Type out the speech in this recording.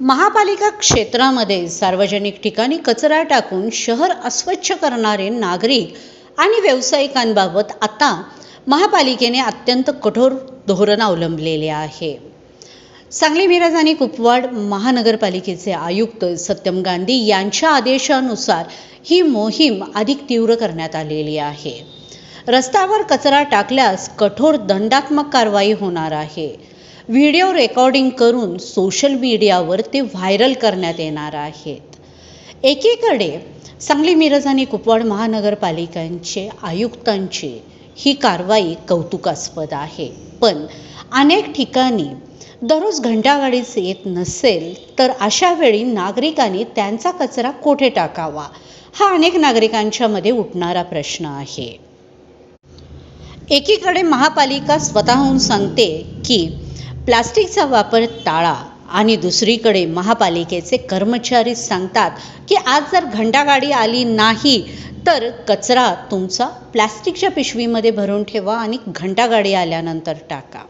महापालिका क्षेत्रामध्ये सार्वजनिक ठिकाणी कचरा टाकून शहर अस्वच्छ करणारे नागरिक आणि व्यावसायिकांबाबत आता महापालिकेने अत्यंत कठोर धोरण अवलंबलेले आहे. सांगली मिरज आणि कुपवाड महानगरपालिकेचे आयुक्त सत्यम गांधी यांच्या आदेशानुसार ही मोहीम अधिक तीव्र करण्यात आलेली आहे. रस्त्यावर कचरा टाकल्यास कठोर दंडात्मक कारवाई होणार आहे. व्हिडिओ रेकॉर्डिंग करून सोशल मीडियावर ते व्हायरल करण्यात येणार आहेत. एकीकडे सांगली मिरज आणि कुपवाड महानगरपालिकांचे आयुक्तांची ही कारवाई कौतुकास्पद आहे. पण अनेक ठिकाणी दररोज घंटागाडीच येत नसेल तर अशा वेळी नागरिकांनी त्यांचा कचरा कोठे टाकावा? हा अनेक नागरिकांच्या मध्ये उठणारा प्रश्न आहे. एकीकडे महापालिका स्वतःहून सांगते की प्लास्टिकचा वापर टाळा आणि दुसरीकडे महापालिकेचे कर्मचारी सांगतात की आज जर घंटागाडी आली नाही तर कचरा तुमचा प्लास्टिकच्या पिशवीमध्ये भरून ठेवा आणि घंटागाडी आल्यानंतर टाका.